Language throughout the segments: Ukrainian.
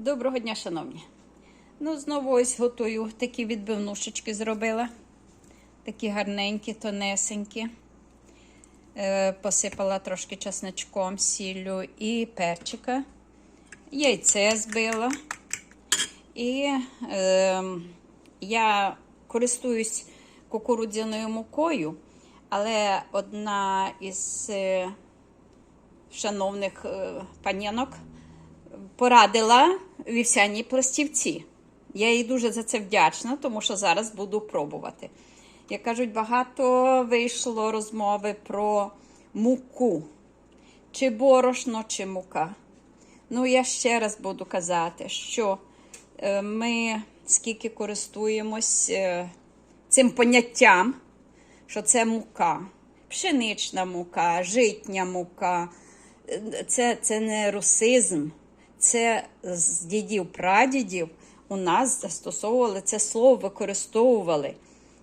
Доброго дня, шановні. Ну, знову ось готую такі відбивнушечки зробила. Такі гарненькі, тонесенькі. Е, посипала трошки чесночком, сіллю і перчика. Яйце збила. І е, я користуюсь кукурудзяною мукою, але одна із е, шановних е, панянок порадила вівсяні пластівці. Я їй дуже за це вдячна, тому що зараз буду пробувати. Як кажуть, багато вийшло розмови про муку, чи борошно, чи мука. Ну, я ще раз буду казати, що е, ми скільки користуємось е, цим поняттям, що це мука, пшенична мука, житня мука. Е, Це, це не русизм, це з дідів прадідів у нас застосовували це слово, використовували.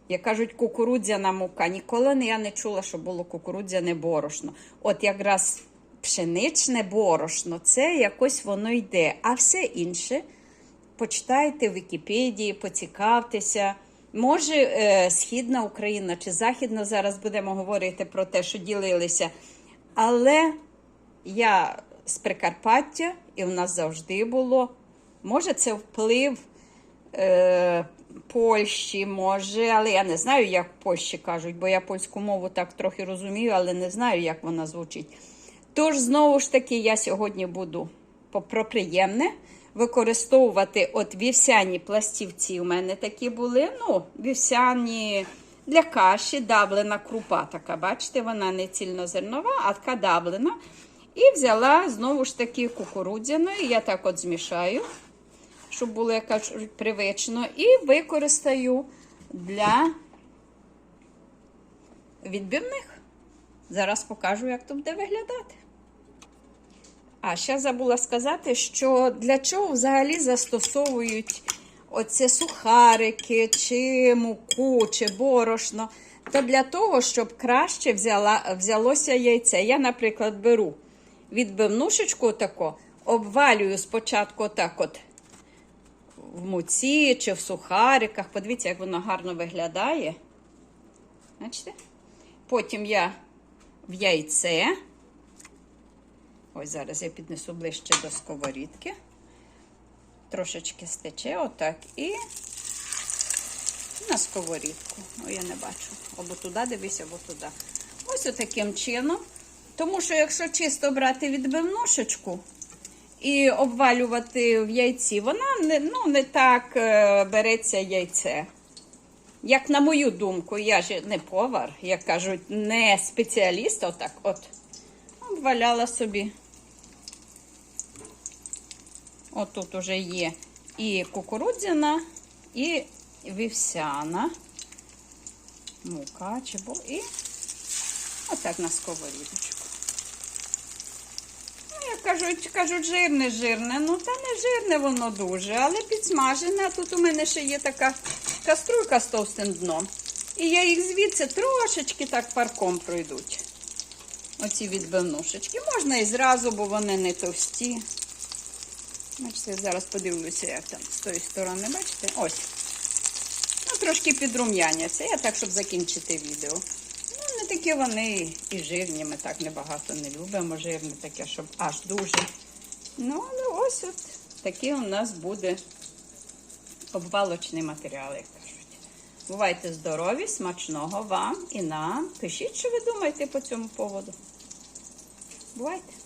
Як кажуть, кукурудзяна мука. Ніколи я не чула, що було кукурудзяне борошно. От якраз пшеничне борошно, це якось воно йде. А все інше почитайте в Вікіпедії, поцікавтеся. Може, е, Східна Україна чи Західна зараз будемо говорити про те, що ділилися. Але я з Прикарпаття, і в нас завжди було. Може, це вплив е, Польщі, може, але я не знаю, як в Польщі кажуть, бо я польську мову так трохи розумію, але не знаю, як вона звучить. Тож, знову ж таки, я сьогодні буду про приємне використовувати от вівсяні пластівці. У мене такі були. Ну, вівсяні для каші, давлена крупа така. Бачите, вона не цільнозернова, а така давлена. І взяла знову ж таки кукурудзяну. І я так от змішаю, щоб було, як кажуть, привично. І використаю для відбивних. Зараз покажу, як то буде виглядати. А ще забула сказати, що для чого взагалі застосовують оце сухарики, чи муку, чи борошно. То для того, щоб краще взяла, взялося яйце. Я, наприклад, беру відбивнушечку тако, обвалюю спочатку отак от в муці чи в сухариках. Подивіться, як воно гарно виглядає. Бачите? Потім я в яйце. Ось зараз я піднесу ближче до сковорідки. Трошечки стече отак і на сковорідку. О, я не бачу. Або туди дивись, або туди. Ось отаким чином. Тому що, якщо чисто брати відбивнушечку і обвалювати в яйці, вона не, ну, не так е, береться яйце. Як на мою думку, я ж не повар, як кажуть, не спеціаліст, отак от обваляла собі. Отут уже є і кукурудзяна, і вівсяна мука, чи і отак на сковорідочку. Кажуть, кажуть, жирне, жирне. Ну, та не жирне воно дуже, але підсмажене. Тут у мене ще є така каструйка з товстим дном. І я їх звідси трошечки так парком пройдуть. Оці відбивнушечки. Можна і зразу, бо вони не товсті. Бачите, зараз подивлюся, як там з тої сторони, бачите? Ось. Ну, трошки підрум'яняться. Я так, щоб закінчити відео. Такі вони і жирні, ми так небагато не любимо. Жирне таке, щоб аж дуже. Ну, але ось от такий у нас буде обвалочний матеріал, як кажуть. Бувайте здорові, смачного вам і нам. Пишіть, що ви думаєте по цьому поводу. Бувайте!